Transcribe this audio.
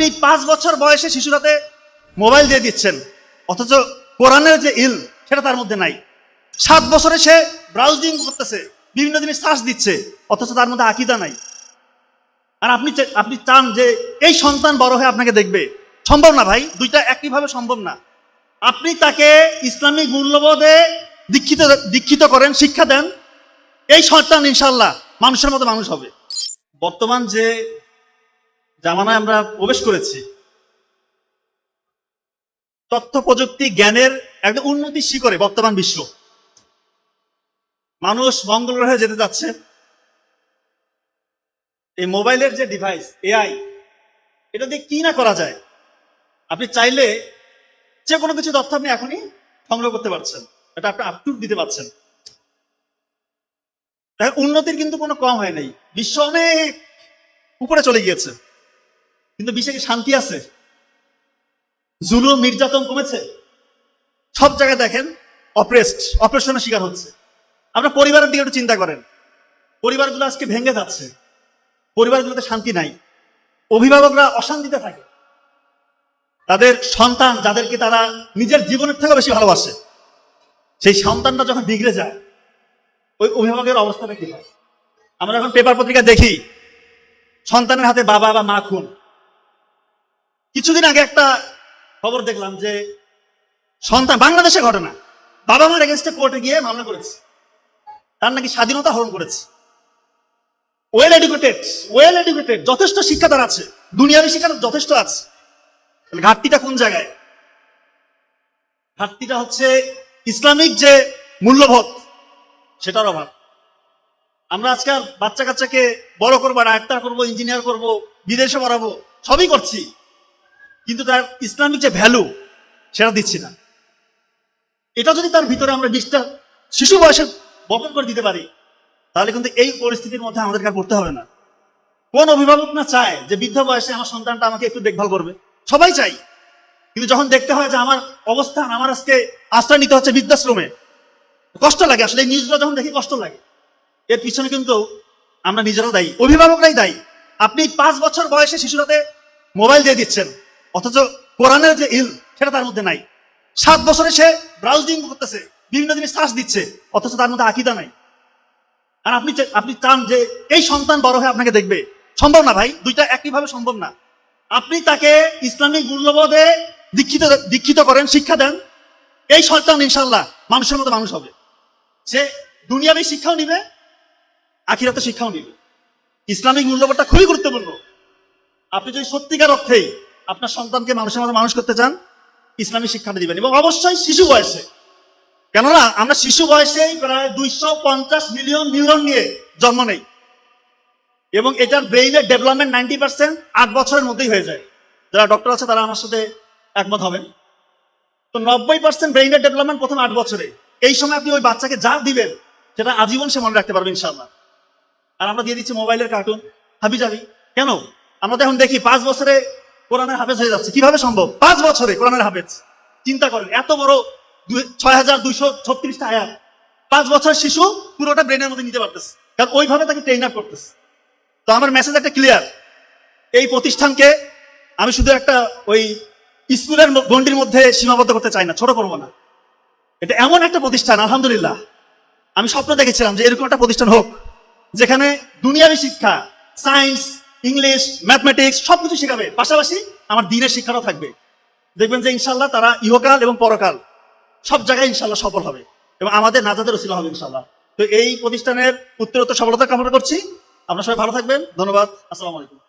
আপনি পাঁচ বছর বয়সে শিশুরাতে মোবাইল দিয়ে দিচ্ছেন, অথচ কোরআনের যে ইল, সেটা তার মধ্যে নাই। সাত বছরে সে ব্রাউজিং করতেছে, বিভিন্ন জিনিস সার্চ দিচ্ছে, অথচ তার মধ্যে আকিদা নাই। আর আপনি আপনি চান যে এই সন্তান বড় হয়ে আপনাকে দেখবে। সম্ভব না ভাই, দুইটা একইভাবে সম্ভব না। আপনি তাকে ইসলামিক মূল্যবোধে দীক্ষিত দীক্ষিত করেন, শিক্ষা দেন, এই সন্তান ইনশাল্লাহ মানুষের মতো মানুষ হবে। বর্তমান যে জামানায় আমরা প্রবেশ করেছি। তথ্য প্রযুক্তি জ্ঞানের একটা উন্নতি শিখরে বর্তমান বিশ্ব। মানুষ মঙ্গল গ্রহে যেতে যাচ্ছে। এই মোবাইলের যে ডিভাইস এআই এটা দিয়ে কি না করা যায়? আপনি চাইলে যে কোনো কিছু তথ্য আপনি এখনই সংগ্রহ করতে পারছেন। এটা আপনি আপটুট দিতে পারছেন। উন্নতির কিন্তু কোনো কম হয় নাই। বিশ্ব অনেক উপরে চলে গিয়েছে। কিন্তু বিশ্বে কি শান্তি আছে? জুলুম, নির্যাতন কমেছে? সব জায়গায় দেখেন অপ্রেসড অপারেশনের শিকার হচ্ছে। আপনার পরিবারের দিকে একটু চিন্তা করেন। পরিবারগুলো আজকে ভেঙে যাচ্ছে। পরিবারগুলোতে শান্তি নাই। অভিভাবকরা অশান্তিতে থাকে। তাদের সন্তান যাদেরকে তারা নিজের জীবনের থেকেও বেশি ভালোবাসে, সেই সন্তানটা যখন বিগড়ে যায়, ওই অভিভাবকের অবস্থাটা কি হয়? আমরা যখন পেপার পত্রিকা দেখি, সন্তানের হাতে বাবা বা মা খুন। কিছুদিন আগে একটা খবর দেখলাম যে সন্তান, বাংলাদেশে ঘটনা। বাবা মার এগেনস্টে কোর্টে গিয়ে মামলা করেছে। তার নাকি স্বাধীনতা হরণ করেছে। ওয়েল এডুকেটেড ওয়েল এডুকেটেড যথেষ্ট শিক্ষা তার আছে। দুনিয়াবি শিক্ষা যথেষ্ট আছে। ঘাটতিটা কোন জায়গায়? ঘাটতিটা হচ্ছে ইসলামিক যে মূল্যবোধ, সেটার অভাব। আমরা আজকাল বাচ্চা কাচ্চাকে বড় করব ডাক্তার করব ইঞ্জিনিয়ার করব, বিদেশে পড়াবো, সবই করছি। কিন্তু তার ইসলামিক যে ভ্যালু সেটা দিচ্ছি না। এটা যদি তার ভিতরে আমরা বিশটা শিশু বয়সে বপন করে দিতে পারি, তাহলে কিন্তু এই পরিস্থিতির মধ্যে আমাদেরকে আর পড়তে হবে না। কোন অভিভাবক না চায় যে বৃদ্ধ বয়সে আমার সন্তানটা আমাকে একটু দেখভাল করবে? সবাই চাই কিন্তু যখন দেখতে হয় যে আমার অবস্থান, আমার আজকে আশ্রয় নিতে হচ্ছে বৃদ্ধাশ্রমে, কষ্ট লাগে। আসলে এই নিউজগুলো যখন দেখি, কষ্ট লাগে। এর পিছনে কিন্তু আমরা নিজেরাও দায়ী, অভিভাবকরাই দায়ী। আপনি পাঁচ বছর বয়সে শিশুর হাতে মোবাইল দিয়ে দিচ্ছেন। অথচ কোরআনের যে ইল সেটা তার মধ্যে নাই। সাত বছরে সে ব্রাউজিং করতেছে, বিভিন্ন জিনিস সার্চ দিচ্ছে, অথচ তার মধ্যে আকিদা নাই। আর আপনি আপনি চান যে এই সন্তান বড় হয়ে আপনাকে দেখবে। সম্ভব না ভাই, দুইটা একইভাবে সম্ভব না। আপনি তাকে ইসলামিক মূল্যবোধে দীক্ষিত দীক্ষিত করেন, শিক্ষা দেন। এই সন্তান ইনশাল্লাহ মানুষের মতো মানুষ হবে। সে দুনিয়াবী শিক্ষাও নিবে, আখিরাতে শিক্ষাও নিবে। ইসলামিক মূল্যবোধটা খুবই গুরুত্বপূর্ণ। আপনি যদি সত্যিকার অর্থেই আপনার সন্তানকে মানুষের মতো মানুষ করতে চান, ইসলামী শিক্ষাটা দিবেন। এবং অবশ্যই শিশু বয়সে। কেননা, আমরা শিশু বয়সেই প্রায় দুইশো পঞ্চাশ মিলিয়ন নিউরন নিয়ে জন্ম নেই। এবং এটার ব্রেইনের ডেভেলপমেন্ট নাইনটি পার্সেন্ট আট বছরের মধ্যেই হয়ে যায়। যারা ডক্টর আছে, তারা আমার সাথে একমত হবেন। তো নব্বই পার্সেন্ট ব্রেইনের ডেভেলপমেন্ট প্রথম আট বছরে। এই সময় আপনি ওই বাচ্চাকে যা দিবেন, সেটা আজীবন সে মনে রাখতে পারবে ইনশাল্লাহ আর আমরা দিয়ে দিচ্ছি মোবাইলের কার্টুন হাবি যাবি কেন? আমরা এখন দেখি, পাঁচ বছরে কোরআনের হাফেজ হয়ে যাচ্ছে। কীভাবে সম্ভব? পাঁচ বছরে কোরআনের হাফেজ। চিন্তা করেন, এত বড় ছয় হাজার দুইশো ছত্রিশটা আয়াত। পাঁচ বছর শিশু পুরোটা ব্রেনের মধ্যে নিতে পারতেছে। কারণ ওইভাবে তাকে ট্রেন আপ করতেছে। তো আমার মেসেজ একটা ক্লিয়ার এই প্রতিষ্ঠানকে আমি শুধু একটা ওই স্কুলের গণ্ডির মধ্যে সীমাবদ্ধ করতে চাই না, ছোট করব না। এটা এমন একটা প্রতিষ্ঠান, আলহামদুলিল্লাহ। আমি স্বপ্ন দেখেছিলাম যে এরকম একটা প্রতিষ্ঠান হোক, যেখানে দুনিয়াবী শিক্ষা সায়েন্স ইংলিশ ম্যাথমেটিক্স সবকিছু শেখাবে। পাশাপাশি আমার দিনের শিক্ষাটা থাকবে। দেখবেন যে ইনশাল্লাহ তারা ইহকাল এবং পরকাল, সব জায়গায় ইনশাল্লাহ সফল হবে এবং আমাদের নাজাদের রসিলা হবে ইনশাল্লাহ তো এই প্রতিষ্ঠানের উত্তরোত্তর সফলতা কামনা করছি। আপনার সবাই ভালো থাকবেন। ধন্যবাদ। আসসালামু আলাইকুম।